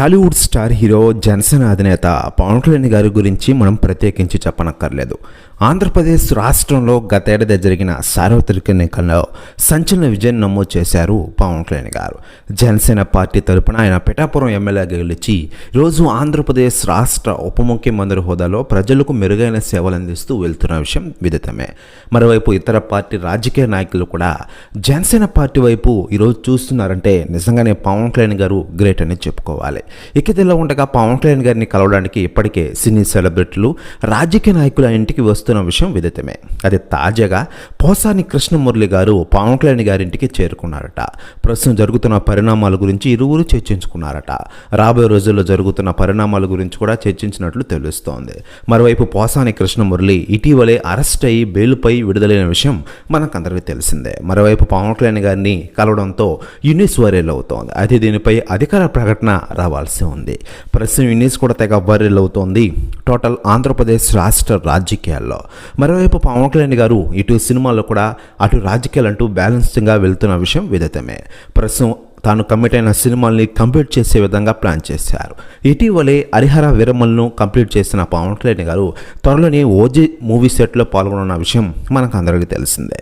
Tollywood star hero Janasena అధినేత పవన్ కళ్యాణ్ గారి గురించి మనం ప్రత్యేకించి చెప్పనక్కర్లేదు. ఆంధ్రప్రదేశ్ రాష్ట్రంలో గతేడాది జరిగిన సార్వత్రిక ఎన్నికల్లో సంచలన విజయం నమోదు చేశారు పవన్ కళ్యాణ్ గారు. జనసేన పార్టీ తరపున ఆయన పిఠాపురం ఎమ్మెల్యేగా గెలిచి ఈరోజు ఆంధ్రప్రదేశ్ రాష్ట్ర ఉప ముఖ్యమంత్రి హోదాలో ప్రజలకు మెరుగైన సేవలు అందిస్తూ వెళ్తున్న విషయం విదితమే. మరోవైపు ఇతర పార్టీ రాజకీయ నాయకులు కూడా జనసేన పార్టీ వైపు ఈరోజు చూస్తున్నారంటే నిజంగానే పవన్ కళ్యాణ్ గారు గ్రేట్ అని చెప్పుకోవాలి. ఇక ఇదిలా ఉండగా పవన్ కళ్యాణ్ గారిని కలవడానికి ఇప్పటికే సినీ సెలబ్రిటీలు రాజకీయ నాయకుల ఇంటికి వస్తున్న విషయం విదితమే. అది తాజాగా పోసాని కృష్ణమురళి గారు పవన్ కళ్యాణ్ గారి ఇంటికి చేరుకున్నారట. ప్రస్తుతం జరుగుతున్న పరిణామాల గురించి ఇరువురు చర్చించుకున్నారట. రాబోయే రోజుల్లో జరుగుతున్న పరిణామాల గురించి కూడా చర్చించినట్లు తెలుస్తోంది. మరోవైపు పోసాని కృష్ణమురళి ఇటీవలే అరెస్ట్ అయ్యి బెయిల్పై విడుదలైన విషయం మనకందరికీ తెలిసిందే. మరోవైపు పవన్ కళ్యాణ్ గారిని కలవడంతో యూనిస్ వైరల్ అవుతోంది అయితే దీనిపై అధికార ప్రకటన రావాలి. రావాల్సి ఉంది. ప్రస్తుతం యూనిస్ కూడా తెగ వైరల్ అవుతోంది. టోటల్ ఆంధ్రప్రదేశ్ రాష్ట్ర రాజకీయాల్లో. మరోవైపు పవన్ కళ్యాణ్ గారు ఇటు సినిమాల్లో కూడా అటు రాజకీయాలు అంటూ బ్యాలెన్స్డ్గా వెళ్తున్న విషయం విదితమే. ప్రస్తుతం తాను కమిట్ అయిన సినిమాల్ని కంప్లీట్ చేసే విధంగా ప్లాన్ చేశారు. ఇటీవలే హరిహర విరమల్ను కంప్లీట్ చేసిన పవన్ కళ్యాణ్ గారు త్వరలోనే ఓజీ మూవీ సెట్లో పాల్గొన్న విషయం మనకు అందరికీ తెలిసిందే.